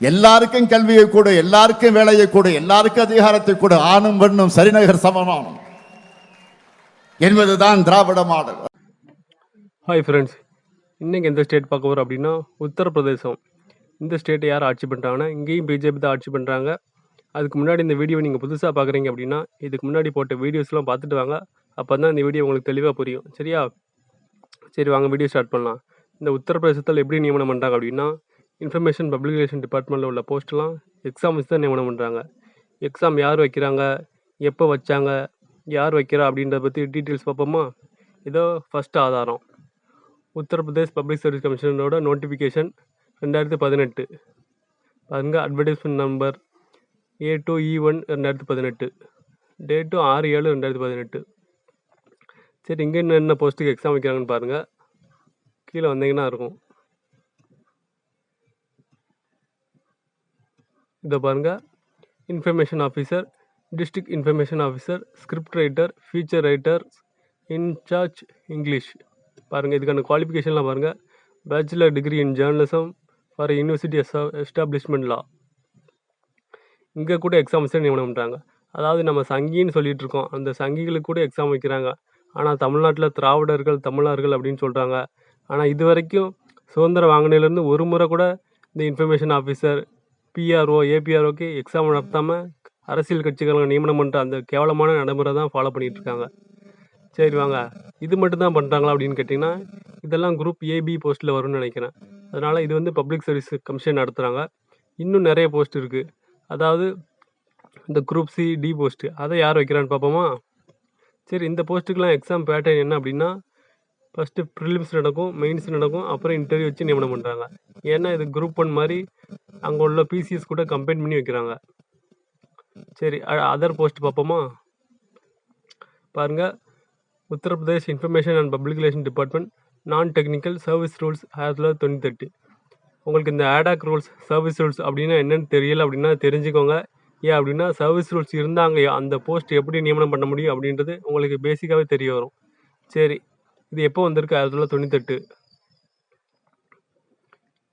எல்லாருக்கும் கல்வியை கொடு எல்லாருக்கும் வேலையை கொடு எல்லாருக்கும் அதிகாரத்தை கொடு. ஆணும் பெண்ணும் சரிநகர் சமமானம். என்பதுதான் திராவிட மாடல். ஹாய் ஃப்ரெண்ட்ஸ் இன்றைக்கி எந்த ஸ்டேட் பார்க்க போகிறோம் அப்படின்னா உத்தரப்பிரதேசம். இந்த ஸ்டேட்டை யார் ஆட்சி பண்ணுறாங்கன்னா இங்கேயும் பிஜேபி தான் ஆட்சி பண்ணுறாங்க அதுக்கு முன்னாடி இந்த வீடியோ நீங்கள் புதுசாக பார்க்குறீங்க அப்படின்னா இதுக்கு முன்னாடி போட்ட வீடியோஸ்லாம் பார்த்துட்டு வாங்க. அப்போ தான் இந்த வீடியோ உங்களுக்கு தெளிவாக புரியும். சரியா? சரி வாங்க வீடியோ ஸ்டார்ட் பண்ணலாம். இந்த உத்தரப்பிரதேசத்தில் எப்படி நியமனம் பண்ணுறாங்க அப்படின்னா இன்ஃபர்மேஷன் பப்ளிகேஷன் டிபார்ட்மெண்ட்டில் உள்ள போஸ்ட்லாம் எக்ஸாம் வச்சு தான் நியமனம் பண்ணுறாங்க எக்ஸாம் யார் வைக்கிறாங்க? எப்போ வச்சாங்க? யார் வைக்கிறா? அப்படின்றத பற்றி டீட்டெயில்ஸ் பார்ப்போமா? இதோ ஃபஸ்ட் ஆதாரம். உத்தரப்பிரதேஷ் பப்ளிக் சர்வீஸ் கமிஷனோட நோட்டிஃபிகேஷன் ரெண்டாயிரத்தி பதினெட்டு. பாருங்க advertisement number A two E one ரெண்டாயிரத்தி பதினெட்டு. டேட்டு ஆறு ஏழு ரெண்டாயிரத்தி பதினெட்டு. சரி இங்கே என்ன போஸ்ட்டுக்கு எக்ஸாம் வைக்கிறாங்கன்னு பாருங்கள் கீழே வந்தீங்கன்னா இருக்கும். இதை பாருங்கள் information officer district information officer script writer feature writer in charge English பாருங்கள் இதுக்கான குவாலிஃபிகேஷன்லாம் பாருங்கள் bachelor degree in journalism for university establishment law இங்கே கூட எக்ஸாம் நியமனம் பண்ணுறாங்க அதாவது நம்ம சங்கின்னு சொல்லிட்டு இருக்கோம் அந்த சங்கிகளுக்கு கூட எக்ஸாம் வைக்கிறாங்க. ஆனால் தமிழ்நாட்டில் திராவிடர்கள் தமிழர்கள் அப்படின்னு சொல்கிறாங்க ஆனால் இது வரைக்கும் சுதந்திரம் வாங்கினதுலேருந்து ஒரு முறை கூட இந்த இன்ஃபர்மேஷன் ஆஃபீஸர் பிஆர்ஓ ஏபிஆர்ஓக்கு எக்ஸாம் நடத்தாமல் அரசியல் கட்சிகளை நியமனம் பண்ணுற அந்த கேவலமான நடைமுறை தான் ஃபாலோ பண்ணிகிட்டு இருக்காங்க. சரி வாங்க இது மட்டும் தான் பண்ணுறாங்களா அப்படின்னு கேட்டிங்கன்னா இதெல்லாம் குரூப் ஏபி போஸ்ட்டில் வரும்னு நினைக்கிறேன். அதனால் இது வந்து பப்ளிக் சர்வீஸ் கமிஷன் நடத்துகிறாங்க இன்னும் நிறைய போஸ்ட் இருக்குது அதாவது இந்த குரூப் சி டி போஸ்ட்டு அதை யார் வைக்கிறான்னு பார்ப்போமா? சரி இந்த போஸ்ட்டுக்கெலாம் எக்ஸாம் பேட்டர்ன் என்ன அப்படின்னா ஃபஸ்ட்டு ப்ரிலிம்ஸ் நடக்கும் மெயின்ஸ் நடக்கும் அப்புறம் இன்டர்வியூ வச்சு நியமனம் பண்ணுறாங்க ஏன்னா இது குரூப் ஒன் மாதிரி அங்கே உள்ள பிசிஎஸ் கூட கம்பைன் பண்ணி வைக்கிறாங்க. சரி அதர் போஸ்ட் பார்ப்போமா? பாருங்கள் Uttar Pradesh information and public relation department non technical service rules ஆயிரத்தி தொள்ளாயிரத்தி தொண்ணூத்தெட்டு. உங்களுக்கு இந்த ஆடாக் ரூல்ஸ் சர்வீஸ் ரூல்ஸ் அப்படின்னா என்னென்னு தெரியல அப்படின்னா தெரிஞ்சுக்கோங்க. ஏன் அப்படின்னா சர்வீஸ் ரூல்ஸ் இருந்தாங்க அந்த போஸ்ட் எப்படி நியமனம் பண்ண முடியும் அப்படின்றது உங்களுக்கு பேசிக்காகவே தெரிய வரும். சரி இது எப்போ வந்திருக்கு? ஆயிரத்தி தொள்ளாயிரத்தி தொண்ணூத்தெட்டு.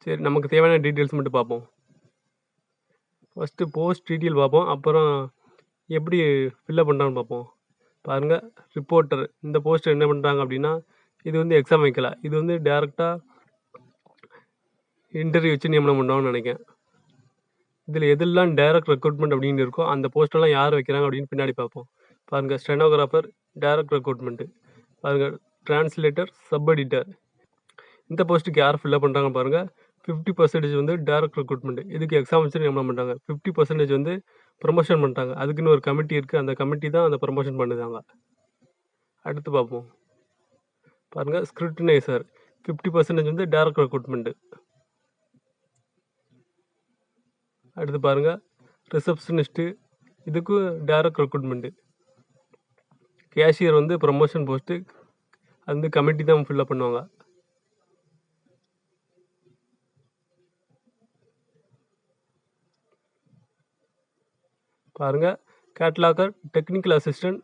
சரி நமக்கு தேவையான டீட்டெயில்ஸ் மட்டும் பார்ப்போம். ஃபஸ்ட்டு போஸ்ட் டீட்டெயில் பார்ப்போம். அப்புறம் எப்படி ஃபில்லப் பண்ணுறான்னு பார்ப்போம். பாருங்கள் ரிப்போர்ட்டர் இந்த போஸ்ட் என்ன பண்ணுறாங்க அப்படின்னா இது வந்து எக்ஸாம் வைக்கல. இது வந்து டேரெக்டாக இன்டர்வியூ வச்சு நியமனம் பண்ணுவாங்கன்னு நினைக்கிறேன். இதில் எதெல்லாம் டைரக்ட் ரெக்ரூட்மெண்ட் அப்படின்னு இருக்கோ அந்த போஸ்டெல்லாம் யார் வைக்கிறாங்க அப்படின்னு பின்னாடி பார்ப்போம். பாருங்கள் ஸ்டெனோகிராஃபர் டைரக்ட் ரெக்ரூட்மெண்ட்டு பாருங்கள் டிரான்ஸ்லேட்டர் சப் எடிட்டர் இந்த போஸ்ட்டுக்கு யார் ஃபில்லப் பண்ணுறாங்க பாருங்கள் ஃபிஃப்டி பர்சன்டேஜ் வந்து டேரக்ட் ரெக்ரூட்மெண்ட் இதுக்கு எக்ஸாம் வச்சு என்ன பண்ணுறாங்க ஃபிஃப்டி பர்சன்டேஜ் வந்து ப்ரொமோஷன் பண்ணிட்டாங்க அதுக்குன்னு ஒரு கமிட்டி இருக்குது அந்த கமிட்டி தான் அந்த ப்ரொமோஷன் பண்ணுதாங்க. அடுத்து பார்ப்போம். பாருங்கள் ஸ்க்ரூட்டினைசர் ஃபிஃப்டி பர்சன்டேஜ் வந்து டேரக்ட் ரெக்ரூட்மெண்ட்டு அடுத்து பாருங்கள் ரிசப்ஷனிஸ்ட்டு இதுக்கும் டேரக்ட் ரெக்ரூட்மெண்ட்டு கேஷியர் வந்து ப்ரமோஷன் போஸ்ட்டு அது வந்து கமிட்டி தான் ஃபில்லப் பண்ணுவாங்க. பாருங்கள் cataloguer technical assistant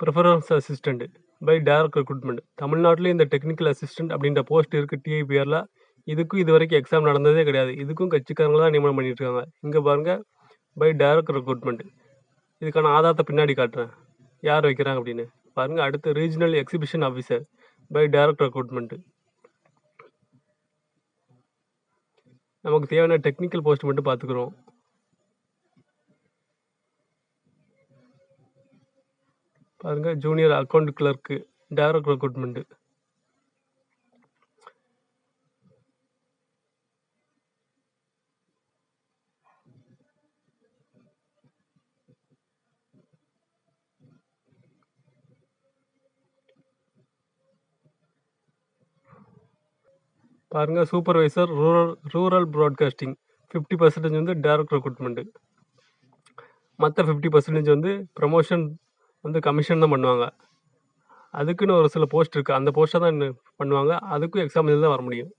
preference assistant by direct recruitment தமிழ்நாட்டிலே இந்த டெக்னிக்கல் அசிஸ்டன்ட் அப்படின்ற போஸ்ட் இருக்குது டிஐபிஆரில் இதுக்கும் இது வரைக்கும் எக்ஸாம் நடந்ததே கிடையாது. இதுக்கும் கட்சிக்காரங்க தான் நியமனம் பண்ணிட்டு இருக்காங்க இங்கே பாருங்கள் பை டேரக்ட் ரெக்ரூட்மெண்ட் இதுக்கான ஆதாரத்தை பின்னாடி காட்டுறேன். யார் வைக்கிறாங்க அப்படின்னு. பாருங்கள் அடுத்து regional exhibition officer by direct recruitment நமக்கு தேவையான டெக்னிக்கல் போஸ்ட் மட்டும் பார்த்துக்குறோம். பாருங்கள் junior account clerk direct recruitment பாருங்கள் supervisor rural rural broadcasting fifty percentage வந்து டேரக்ட் ரெக்ரூட்மெண்ட்டு மற்ற ஃபிஃப்டி பர்சன்டேஜ் வந்து ப்ரமோஷன் வந்து கமிஷன் தான் பண்ணுவாங்க. அதுக்குன்னு ஒரு சில போஸ்ட் இருக்குது அந்த போஸ்ட்டை தான் பண்ணுவாங்க. அதுக்கும் எக்ஸாம் எழுதி தான் வர முடியும்.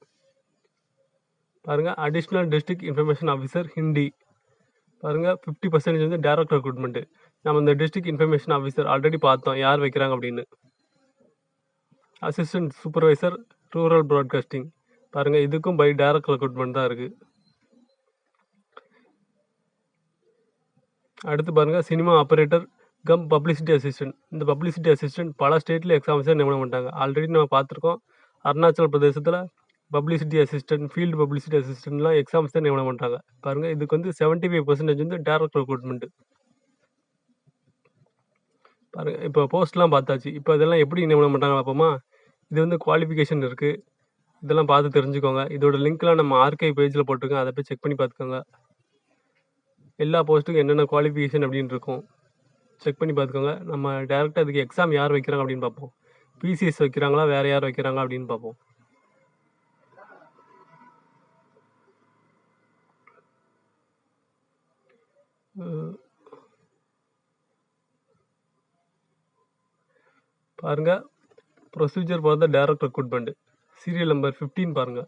பாருங்கள் additional district information officer Hindi பாருங்கள் ஃபிஃப்டி பர்சன்டேஜ் வந்து டேரக்ட் ரெக்ரூட்மெண்ட்டு நம்ம இந்த டிஸ்ட்ரிக்ட் இன்ஃபர்மேஷன் ஆஃபீஸர் ஆல்ரெடி பார்த்தோம். யார் வைக்கிறாங்க அப்படின்னு? அசிஸ்டன்ட் சூப்பர்வைசர் ரூரல் ப்ராட்காஸ்டிங் பாருங்கள் இதுக்கும் பை டைரக்ட் ரெக்ரூட்மெண்ட் தான் இருக்குது அடுத்து பாருங்கள் cinema operator cum publicity assistant இந்த பப்ளிசிட்டி அசிஸ்டன்ட் பல ஸ்டேட்டில் எக்ஸாம்ஸாக நியமனம் பண்ணிட்டாங்க. ஆல்ரெடி நம்ம பார்த்துருக்கோம் அருணாச்சல் பிரதேசத்தில் பப்ளிசிட்டி அசிஸ்டன்ட் ஃபீல்டு பப்ளிசிட்டி அசிஸ்டன்ட்லாம் எக்ஸாம்ஸ் தான் நியமனம் பண்ணுறாங்க பாருங்கள் இதுக்கு வந்து செவன்ட்டி ஃபைவ் பர்சன்டேஜ் வந்து டேரக்ட் ரெக்ரூட்மெண்ட் பாருங்க இப்போ போஸ்ட்லாம் பார்த்தாச்சு. இப்போ இதெல்லாம் எப்படி நியமனம் பண்ணுறாங்க பார்ப்போமா? இது வந்து குவாலிஃபிகேஷன் இருக்குது இதெல்லாம் பார்த்து தெரிஞ்சுக்கோங்க. இதோட லிங்க்லாம் நம்ம ஆர்கை பேஜில் போட்டிருக்கோம் அதை போய் செக் பண்ணி பார்த்துக்கோங்க. எல்லா போஸ்ட்டுக்கும் என்னென்ன குவாலிஃபிகேஷன் அப்படின்னு இருக்கும் செக் பண்ணி பார்த்துக்கோங்க. நம்ம டேரெக்டாக அதுக்கு எக்ஸாம் யார் வைக்கிறாங்க அப்படின்னு பார்ப்போம். பிசிஎஸ் வைக்கிறாங்களா? வேறு யார் வைக்கிறாங்க அப்படின்னு பார்ப்போம். பாருங்கள் பாருங்க. ப்ரொசீஜர் பார்த்தா direct direct recruitment serial number fifteen பாருங்க.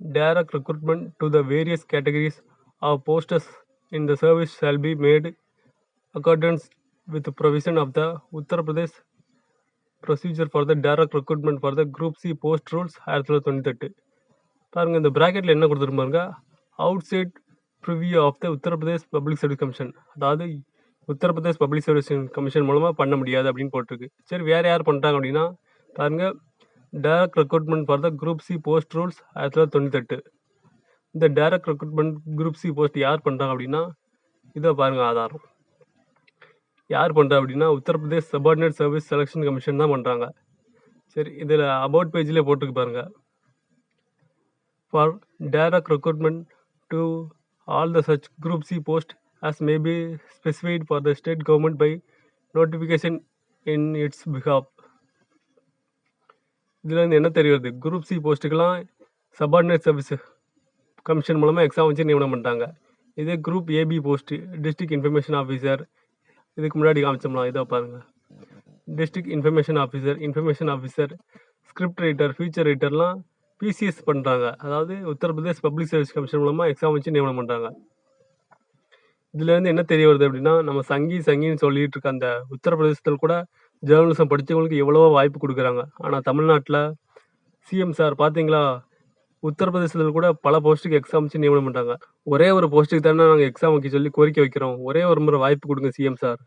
Direct recruitment to the various categories of posters in the service shall be made accordance with provision of the Uttar Pradesh procedure for the direct recruitment for the group C post rules ஆயிரத்தி தொள்ளாயிரத்தி தொண்ணூத்தெட்டு பாருங்க இந்த ப்ராக்கெட்டில் என்ன கொடுத்துருப்பாருங்க outside purview of the Uttar Pradesh public service commission அதாவது Uttar Pradesh public service commission மூலமாக பண்ண முடியாது அப்படின்னு போட்டிருக்கு. சரி வேறு யார் பண்ணுறாங்க அப்படின்னா பாருங்க. Direct recruitment for the group C post rules ஆயிரத்தி தொள்ளாயிரத்தி தொண்ணூத்தெட்டு. இந்த direct recruitment group C post யார் பண்ணுறாங்க அப்படின்னா இதை பாருங்கள் ஆதாரம். யார் பண்ணுறா அப்படின்னா Uttar Pradesh subordinate service selection commission தான் பண்ணுறாங்க சரி இதில் அபவுட் பேஜ்லேயே போட்டுக்கு பாருங்கள் for direct recruitment to all the such group C post as may be be for the state government by notification in its behalf இதில் இருந்து என்ன தெரிகிறது குரூப் சி போஸ்ட்டுக்கெல்லாம் சபார்டினேட் சர்வீஸ் கமிஷன் மூலமாக எக்ஸாம் வச்சு நியமனம் பண்ணிட்டாங்க. இதே group A B post district information officer இதுக்கு முன்னாடி காமிச்சோம்லாம் இதை பாருங்கள் district information officer information officer script writer future ரைட்டர்லாம் PCS பண்ணுறாங்க அதாவது உத்தரப்பிரதேஷ் பப்ளிக் சர்வீஸ் கமிஷன் மூலமாக எக்ஸாம் வச்சு நியமனம் பண்ணுறாங்க இதுலேருந்து என்ன தெரிய வருது அப்படின்னா நம்ம சங்கி சங்கின்னு சொல்லிட்டு இருக்க அந்த உத்தரப்பிரதேசத்தில் கூட ஜேர்னலிசம் படித்தவங்களுக்கு எவ்வளவோ வாய்ப்பு கொடுக்குறாங்க. ஆனால் தமிழ்நாட்டில் சிஎம் சார் பார்த்தீங்களா உத்தரப்பிரதேசத்தில் கூட பல போஸ்ட்டுக்கு எக்ஸாம் வச்சு நியமனம் பண்ணுறாங்க ஒரே ஒரு போஸ்ட்டுக்கு தானே நாங்கள் எக்ஸாம் வைக்க சொல்லி கோரிக்கை வைக்கிறோம். ஒரே ஒரு முறை வாய்ப்பு கொடுங்க சிஎம் சார்